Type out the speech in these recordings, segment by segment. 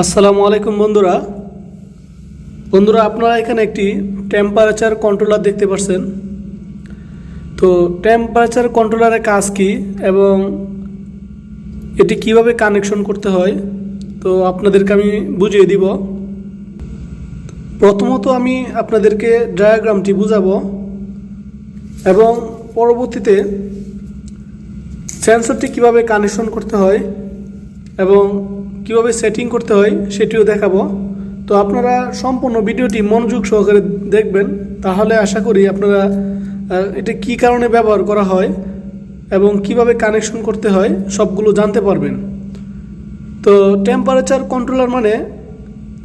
আসসালামু আলাইকুম বন্ধুরা। বন্ধুরা, আপনারা এখানে একটি টেম্পারেচার কন্ট্রোলার দেখতে পাচ্ছেন তো টেম্পারেচার কন্ট্রোলারের কাজ কি এবং এটি কীভাবে কানেকশন করতে হয়, তো আপনাদেরকে আমি বুঝিয়ে দিব। প্রথমত আমি আপনাদেরকে ডায়াগ্রামটি বুঝাবো এবং পরবর্তীতে সেন্সরটি কীভাবে কানেকশন করতে হয় এবং কীভাবে সেটিং করতে হয় সেটিও দেখাবো। তো আপনারা সম্পূর্ণ ভিডিওটি মনোযোগ সহকারে দেখবেন, তাহলে আশা করি আপনারা এটা কি কারণে ব্যবহার করা হয় এবং কীভাবে কানেকশন করতে হয় সবগুলো জানতে পারবেন। তো টেম্পারেচার কন্ট্রোলার মানে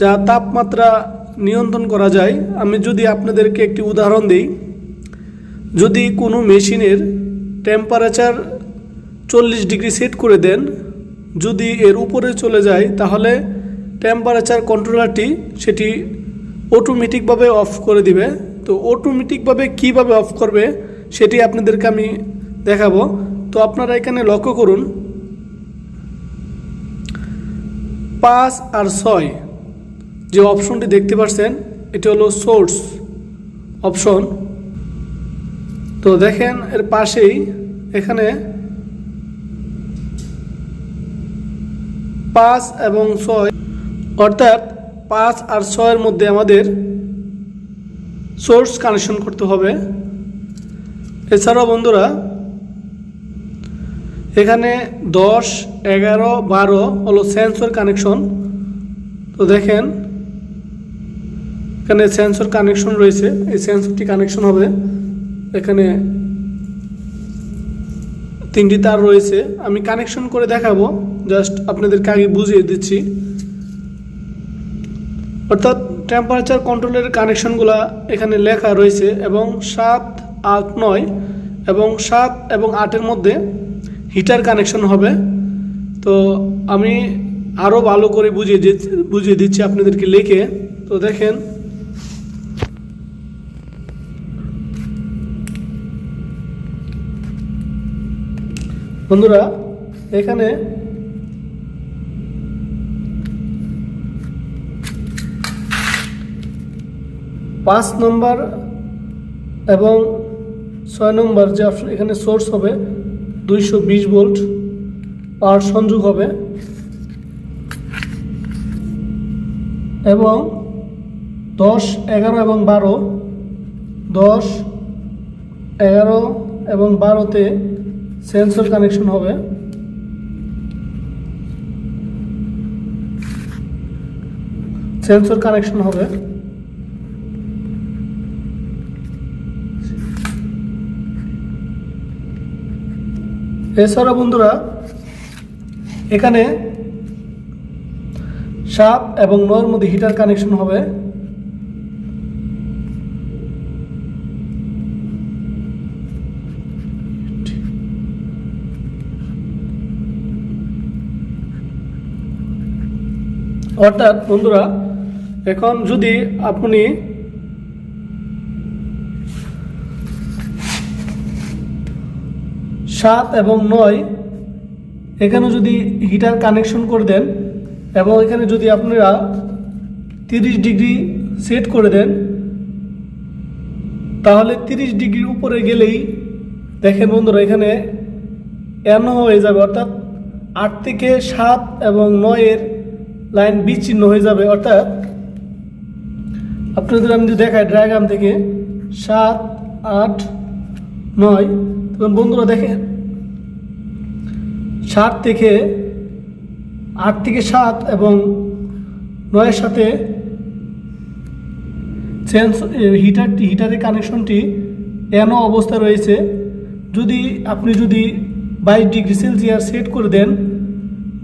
যা তাপমাত্রা নিয়ন্ত্রণ করা যায়। আমি যদি আপনাদেরকে একটি উদাহরণ দিই, যদি কোনো মেশিনের টেম্পারেচার চল্লিশ ডিগ্রি সেট করে দেন যদি এর উপরে চলে যায়, তাহলে টেম্পারেচার কন্ট্রোলারটি সেটি অটোমেটিকভাবে অফ করে দিবে। তো অটোমেটিকভাবে কীভাবে অফ করবে, সেটি আপনাদেরকে আমি দেখাবো। তো আপনারা এখানে লক্ষ্য করুন, পাঁচ আর ছয় যে অপশনটি দেখতে পাচ্ছেন, এটি হলো সোর্স অপশন তো দেখেন, এর পাশেই এখানে পাঁচ এবং ছয়, অর্থাৎ পাঁচ আর ছয়ের মধ্যে আমাদের সোর্স কানেকশন করতে হবে। এছাড়াও বন্ধুরা, এখানে দশ, এগারো, বারো হলো সেন্সর কানেকশন তো দেখেন, এখানে সেন্সর কানেকশন রয়েছে, এই সেন্সরটি কানেকশন হবে। এখানে তিনটি তার রয়েছে। আমি কানেকশন করে দেখাবো। জাস্ট আপনাদেরকে আগে বুঝিয়ে দিচ্ছি। অর্থাৎ টেম্পারেচার কন্ট্রোলের কানেকশনগুলো এখানে লেখা রয়েছে এবং সাত, আট, নয় এবং সাত এবং আটের মধ্যে হিটার কানেকশন হবে। তো আমি আরও ভালো করে বুঝিয়ে বুঝিয়ে দিচ্ছি আপনাদেরকে লিখে। তো দেখেন বন্ধুরা, এখানে পাঁচ নম্বর এবং ছয় নম্বর যে অপশন এখানে সোর্স হবে দুইশো বিশ ভোল্ট পাওয়ার সংযোগ হবে। এবং দশ, এগারো এবং বারো, দশ, এগারো এবং বারোতে সেন্সর কানেকশন হবে। সেন্সর কানেকশন হবে। এছাড়া বন্ধুরা, এখানে সাপ এবং নয়ের মধ্যে হিটার কানেকশন হবে। অর্থাৎ বন্ধুরা, এখন যদি আপনি সাত এবং নয় এখানে যদি হিটার কানেকশন করে দেন এবং এখানে যদি আপনারা তিরিশ ডিগ্রি সেট করে দেন, তাহলে তিরিশ ডিগ্রির উপরে গেলেই দেখেন বন্ধুরা, এখানে এন হয়ে যাবে। অর্থাৎ আট থেকে সাত এবং নয়ের লাইন বিচ্ছিন্ন হয়ে যাবে, অর্থাৎ আপনাদের আমি যদি দেখাই ডায়াগ্রাম থেকে, সাত, আট, নয়, তখন বন্ধুরা দেখেন, সাত থেকে আট থেকে সাত এবং নয়ের সাথে চেঞ্জ হিটারটি হিটারের কানেকশনটি এন অবস্থা রয়েছে। যদি আপনি যদি বাইশ ডিগ্রি সেলসিয়াস সেট করে দেন,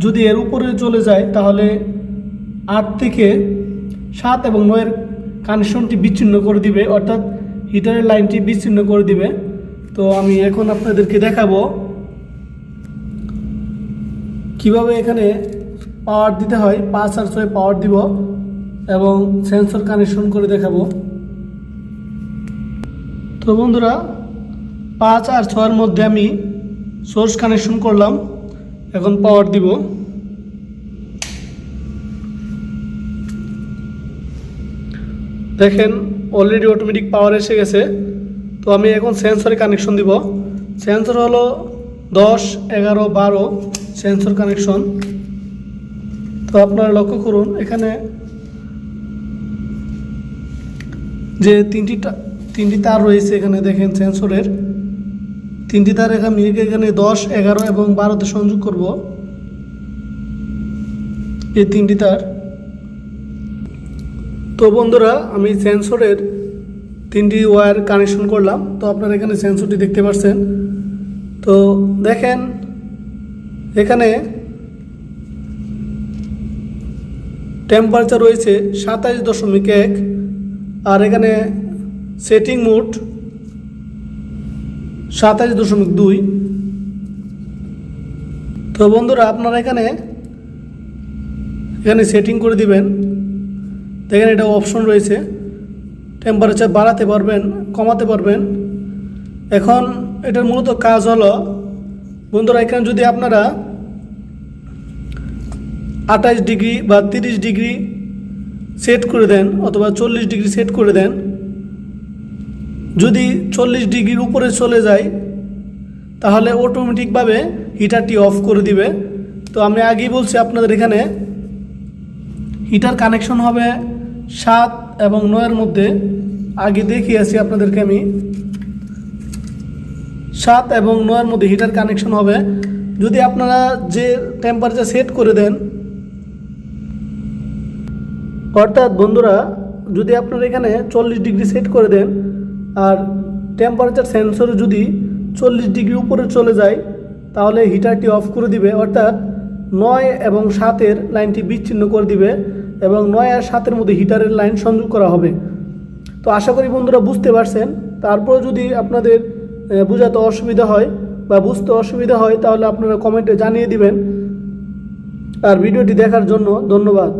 যদি এর উপরে চলে যায়, তাহলে আট থেকে সাত এবং নয়ের কানেকশনটি বিচ্ছিন্ন করে দিবে, অর্থাৎ হিটারের লাইনটি বিচ্ছিন্ন করে দিবে। তো আমি এখন আপনাদেরকে দেখাবো কীভাবে এখানে পাওয়ার দিতে হয়, পাঁচ আর ছয় পাওয়ার দিব, এবং সেন্সর কানেকশন করে দেখাবো। তো বন্ধুরা, পাঁচ আর ছয়ের মধ্যে আমি সোর্স কানেকশন করলাম, এখন পাওয়ার দিব। দেখেন অলরেডি অটোমেটিক পাওয়ার এসে গেছে। তো আমি এখন সেন্সরে কানেকশন দিব। সেন্সর হলো দশ, এগারো, বারো সেন্সর কানেকশন তো আপনারা লক্ষ্য করুন, এখানে যে তিনটি তিনটি তার রয়েছে এখানে, দেখেন সেন্সরের তিনটি তার এখানে এখানে দশ, এগারো এবং বারোতে সংযোগ করব। এই তিনটি তার। তো বন্ধুরা, আমি সেন্সরের তিনটি ওয়্যার কানেকশন করলাম। তো আপনারা এখানে সেন্সরটি দেখতে পাচ্ছেন। তো দেখেন, এখানে টেম্পারেচার রয়েছে সাতাইশ দশমিক এক, আর এখানে সেটিং মোড সাতাইশ দশমিক দুই। তো বন্ধুরা, আপনারা এখানে এখানে সেটিং করে দিবেন। দেখেন এটা অপশন রয়েছে। টেম্পারেচার বাড়াতে পারবেন, কমাতে পারবেন। এখন এটার মূলত কাজ হলো, বন্ধুরা, এখানে যদি আপনারা আঠাশ ডিগ্রি বা তিরিশ ডিগ্রি সেট করে দেন অথবা চল্লিশ ডিগ্রি সেট করে দেন, যদি চল্লিশ ডিগ্রির উপরে চলে যায়, তাহলে অটোমেটিকভাবে হিটারটি অফ করে দিবে। তো আমি আগেই বলছি আপনাদের এখানে হিটার কানেকশন হবে সাত এবং নয়ের মধ্যে আগে দেখিয়েছি আপনাদেরকে আমি। সাত এবং নয়ের মধ্যে হিটার কানেকশন হবে। যদি আপনারা যে টেম্পারেচার সেট করে দেন, অর্থাৎ বন্ধুরা, যদি আপনারা এখানে চল্লিশ ডিগ্রি সেট করে দেন, আর টেম্পারেচার সেন্সর যদি চল্লিশ ডিগ্রি উপরে চলে যায়, তাহলে হিটারটি অফ করে দিবে। অর্থাৎ নয় এবং সাতের লাইনটি বিচ্ছিন্ন করে দিবে। এবং নয় আর সাতের মধ্যে হিটারের লাইন সংযোগ করা হবে। তো আশা করি বন্ধুরা বুঝতে পারছেন। তারপর যদি আপনাদের বোঝাতে অসুবিধা হয় বা বুঝতে অসুবিধা হয়, তাহলে আপনারা কমেন্টে জানিয়ে দিবেন। আর ভিডিওটি দেখার জন্য ধন্যবাদ।